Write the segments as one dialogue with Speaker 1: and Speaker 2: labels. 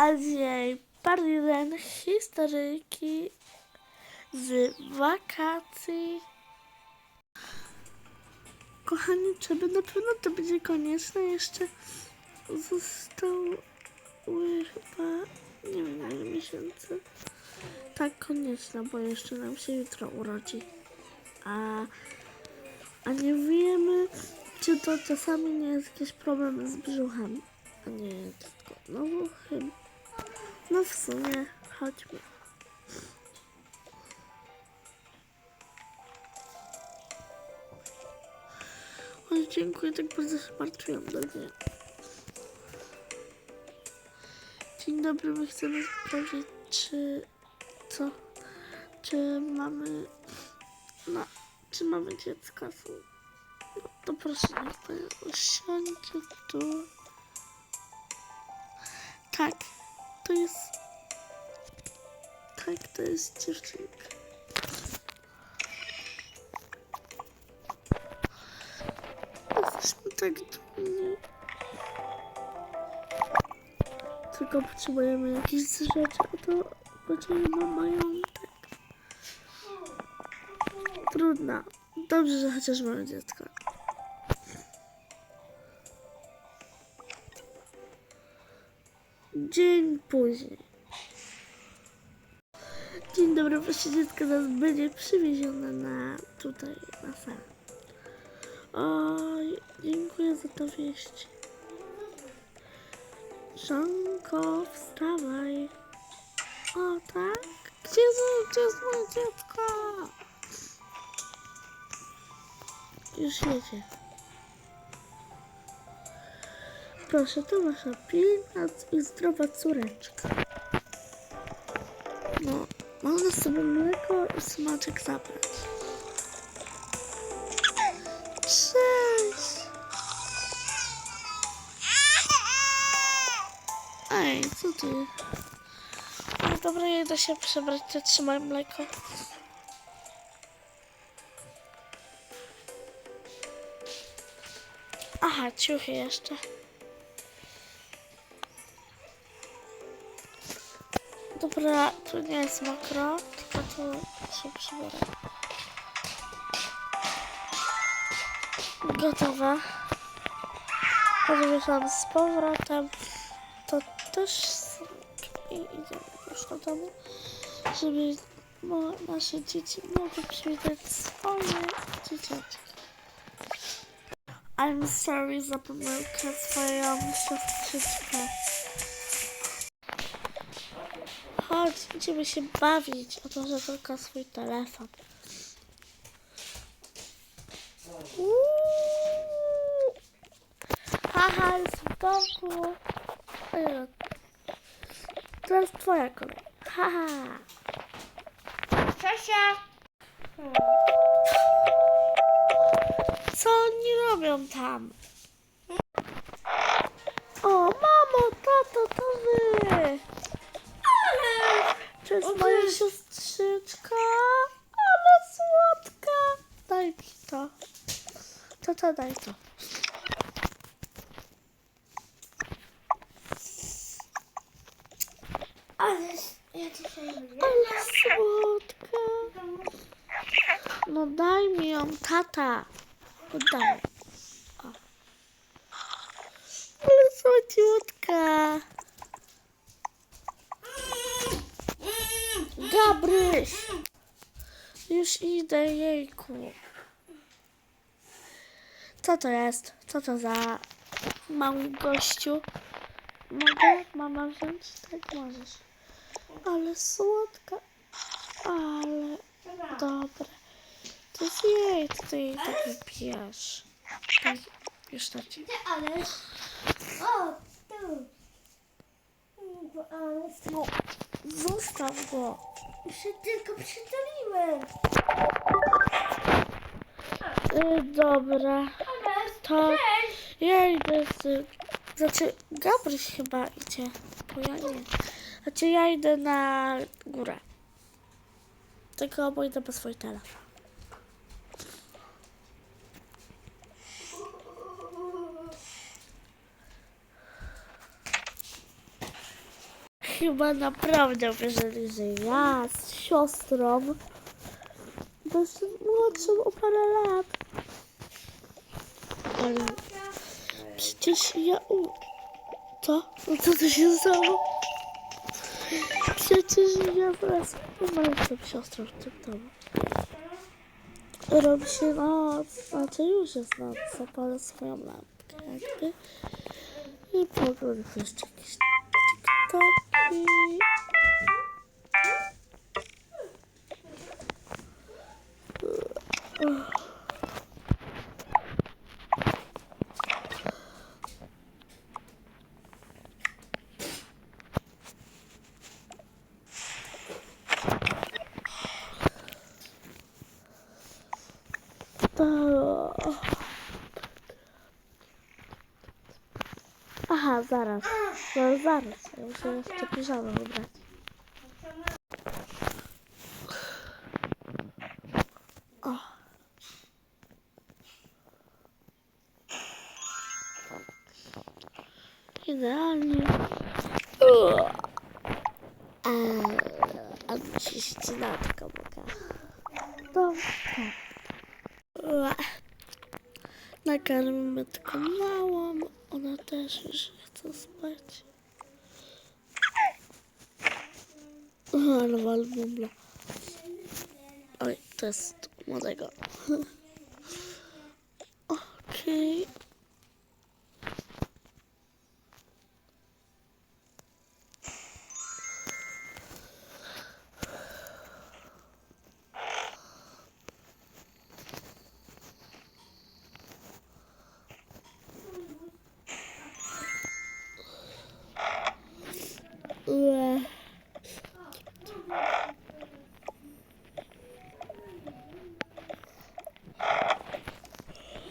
Speaker 1: A dzisiaj part jeden historyjki z wakacji. Kochani, czy by na pewno to będzie konieczne? Jeszcze zostały chyba, nie wiem, ile miesięcy. Tak, konieczne, bo jeszcze nam się jutro urodzi. A, a nie wiemy, czy to czasami nie jest jakiś problem z brzuchem. A nie, tylko, no chyba. No w sumie, chodźmy. Oj, dziękuję, tak bardzo się martwiłam do niej. Dzień dobry, my chcemy sprawdzić, czy co, czy mamy, no, czy mamy dziecko. No, to proszę, niech pan usiądzie tu. Tak, to jest, tak, to jest dziewczynka. Jesteśmy tak dumni. Tylko potrzebujemy jakichś rzeczy, a to ma majątek. Trudno. Dobrze, że chociaż mamy dziecko. Dzień później. Dzień dobry, wasze dziecko zaraz będzie przywiezione na tutaj, na salę. Oj, dziękuję za to wieść. Żonko, wstawaj. O, tak? Gdzie jest, gdzie jest moje dziecko? Już jedzie. Proszę, to wasza piękna i zdrowa córeczka. No, można sobie mleko i smaczek zabrać. Cześć! Ej, co ty? No dobra, ja idę się przebrać, to trzymaj mleko. Aha, ciuchy jeszcze. Dobra, tu nie jest mokro, tylko tu się przybiorę. Gotowe. Podwieszam z powrotem. To też i idziemy już do domu, żeby nasze dzieci mogły przywitać swoje dzieciaczki. I'm sorry za pomyłkę swoją siostrzyczkę. Chodź, idziemy się bawić. Odłożę tylko swój telefon. Uuu. Haha, jest w domku. Ej, Teraz twoja kolej. Haha.
Speaker 2: Czesia!
Speaker 1: Co oni robią tam? O, mamo, tato, to wy. To jest moja siostrzyczka. Ale słodka. Daj mi to. To to daj to.
Speaker 2: Ale ja dzisiaj.
Speaker 1: Ale słodka. No daj mi ją, tata. Oddaj. O. Ale słodziutka. Gabryś. Już idę, jejku. Co to jest? Co to za mały gościu? Mogę mama wziąć? Tak możesz. Ale słodka. Ale dobre. To jest jej, to ty jej tak wypijesz. Tak, już tak ci.
Speaker 2: Ale... O, tu. Ale...
Speaker 1: No, zostaw go.
Speaker 2: Się tylko przytuliłem.
Speaker 1: Y, dobra, to ja idę z... Znaczy, Gabryś chyba idzie, bo ja nie. Znaczy, ja idę na górę. Tylko pójdę po swój telefon. Chyba naprawdę uwierzyli, że ja z siostrą, bo jestem młodszą o parę lat. Ale przecież ja u... Co? No co to się stało? Przecież ja wraz z małą siostrą w tym domu. Robi się noc, znaczy już jest noc, zapalę swoją lampkę jakby. I poglądam jeszcze jakieś TikToki. To... Aha, zaraz. No zaraz. Ja muszę jeszcze piżamę wybrać. O. Idealnie. Eee, A mi się ścina tylko boka. Dobra. Nakarmimy tylko małą. Ona też już chce spać. Ale wal bubla. Oj, to jest młodego. Ua.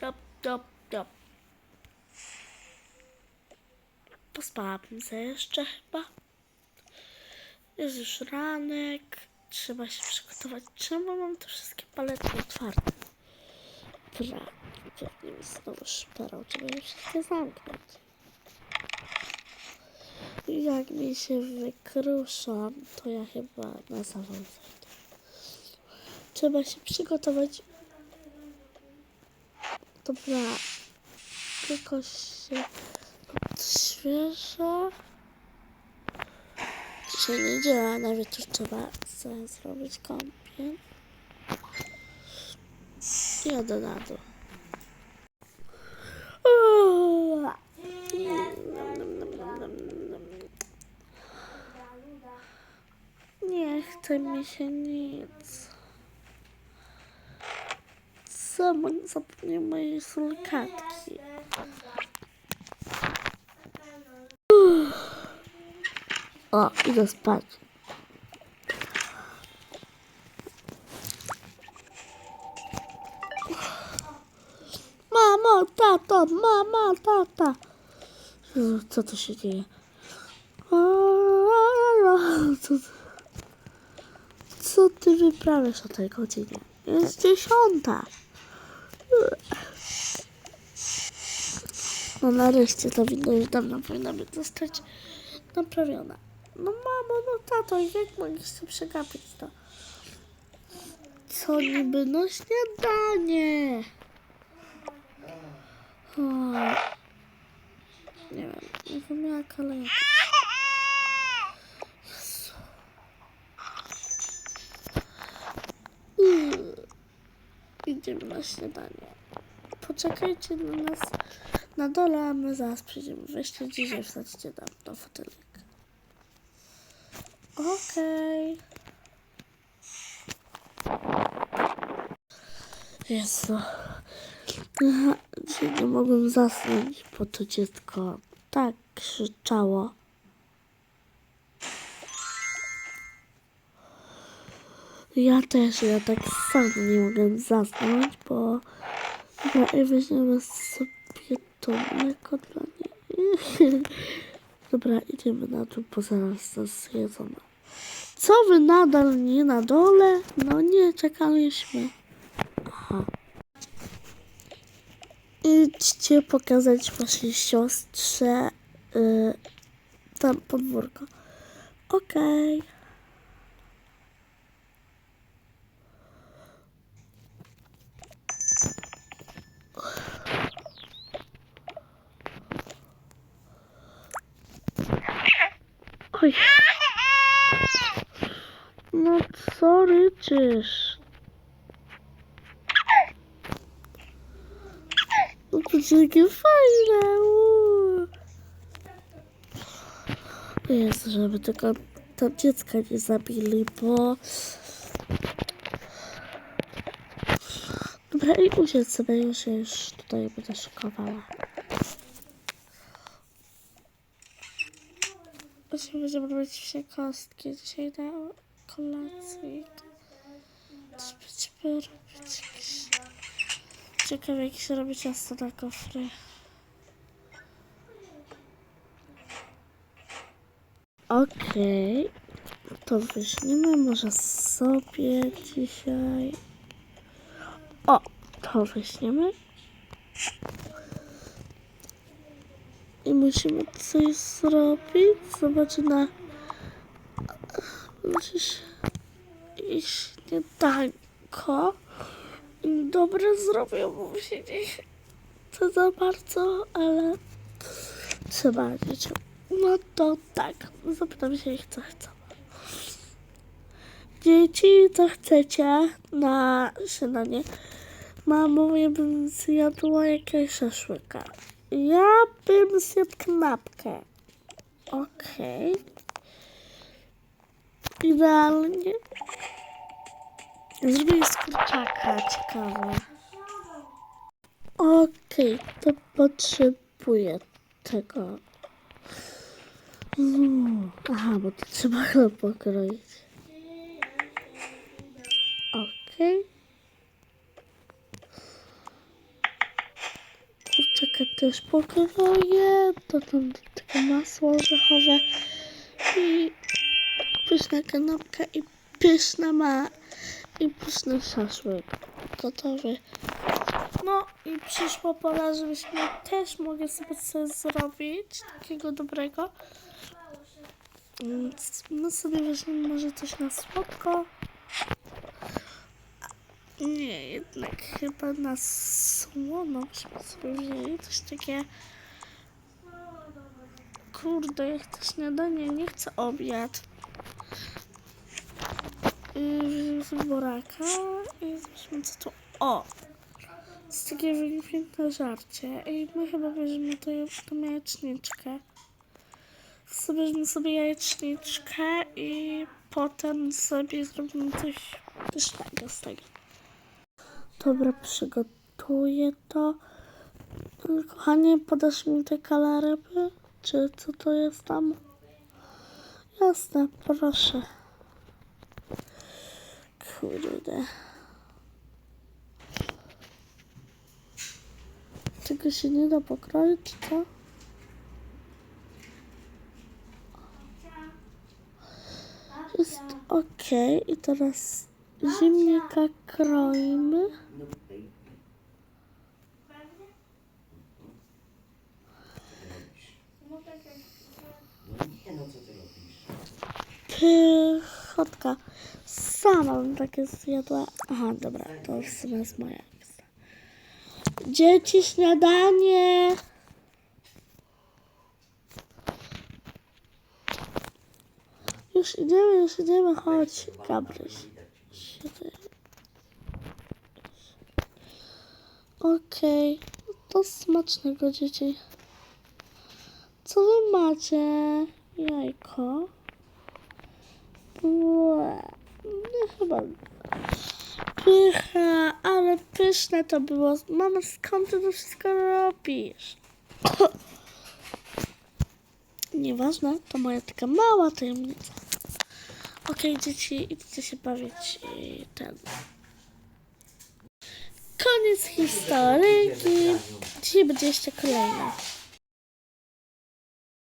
Speaker 1: Top, top, top. Pospałabym się jeszcze chyba. Jest już ranek. Trzeba się przygotować. Czemu mam te wszystkie palety otwarte? Brak. Pewnie mi znowu szperał. Trzeba je wszystkie zamknąć. Jak mi się wykruszą, to ja chyba na zejdę. Trzeba się przygotować Dobra, tylko się odświeżę. Dzisiaj niedziela, nawet już trzeba sobie zrobić kąpiel. Jadę na dół. Nie chce mi się nic. Nie mojej sulkatki. O, idę spać. Mamo, tato, mama, tata. Jezu, co to się dzieje? Co, co ty wyprawiasz o tej godzinie? Jest dziesiąta. No nareszcie to winno już dawno powinna być zostać naprawiona. No mamo, no tato, jak mogliście przegapić to? Co niby? No śniadanie. O, nie wiem, nie wiem jak, ale. Jezu. Uuu. Idziemy na śniadanie. Poczekajcie na nas na dole, a my zaraz przyjdziemy. Weźcie dzisiaj wsadźcie tam do fotelik. Okej. Jezu. Aha, Dzisiaj nie mogłem zasnąć, bo to dziecko tak krzyczało. Ja też, ja tak samo nie mogę zasnąć, bo i weźmiemy sobie to mleko dla niej. Dobra, idziemy na dół, bo zaraz to zjedzone. Co wy nadal nie na dole? No nie, czekaliśmy. Aha. Idźcie pokazać waszej siostrze y, tam podwórko. Okej. Oj. No co ryczysz? No to takie fajne. uuu. Jest, żeby tylko to dziecka nie zabili, bo... Dobra, i usiądź sobie, już już tutaj będę szykowała. Właśnie będziemy robić wsie kostki dzisiaj na kolację. Też będziemy robić. Ciekawe, jak się robi ciasto na kofry. Okej, to weźmiemy może sobie dzisiaj. O, to weźmiemy. I musimy coś zrobić. Zobaczę na. Musisz iść śniadanko. I Dobre zrobię, bo się nie chce za bardzo, ale trzeba dzieciom. No to tak, zapytam się ich, co chcą. Dzieci, co chcecie na śniadanie? Mamo, ja bym zjadła jakieś szaszłyka. Ja bym zjadł kanapkę. Okej. Idealnie. Zrobię z kurczaka, ciekawe. Okej, to potrzebuję tego. Mm, Aha, bo to trzeba go pokroić. Okej. Kurczaka też pokroję. To tam do tego masło orzechowe i pyszna kanapka i pyszna ma i pyszny szaszłyk. Gotowy. No i przyszła pora, żebyśmy też mogli sobie coś zrobić takiego dobrego. My sobie weźmiemy może coś na słodko. Nie, jednak chyba na słono byśmy sobie wzięli coś takie. Kurde, ja chcę śniadanie, nie chcę obiad. Yy, sobie boraka i zobaczmy co tu. O! jest takie piękne żarcie. I my chyba weźmiemy to, tą jajeczniczkę. Weźmiemy sobie jajeczniczkę i potem sobie zrobimy coś pysznego z tego. Dobra, przygotuję to. Kochanie, podasz mi te kalaryby? Czy co to jest tam? Jasne, proszę. Kurde. Tego się nie da pokroić, co? Jest ok. I teraz ziemnika kroimy. Pychotka. Sama bym takie zjadła. Aha, dobra, to w sumie jest moja. Dzieci, śniadanie. Już idziemy, już idziemy, chodź, Gabryś. Okej, to smacznego dzieci. Co wy macie? Jajko. Łe. No chyba. Pycha, ale pyszne to było. Mama, skąd ty to wszystko robisz? Nieważne, to moja taka mała tajemnica. Okej, dzieci, idźcie się bawić i ten. Koniec historyjki. Dzisiaj będzie jeszcze kolejna.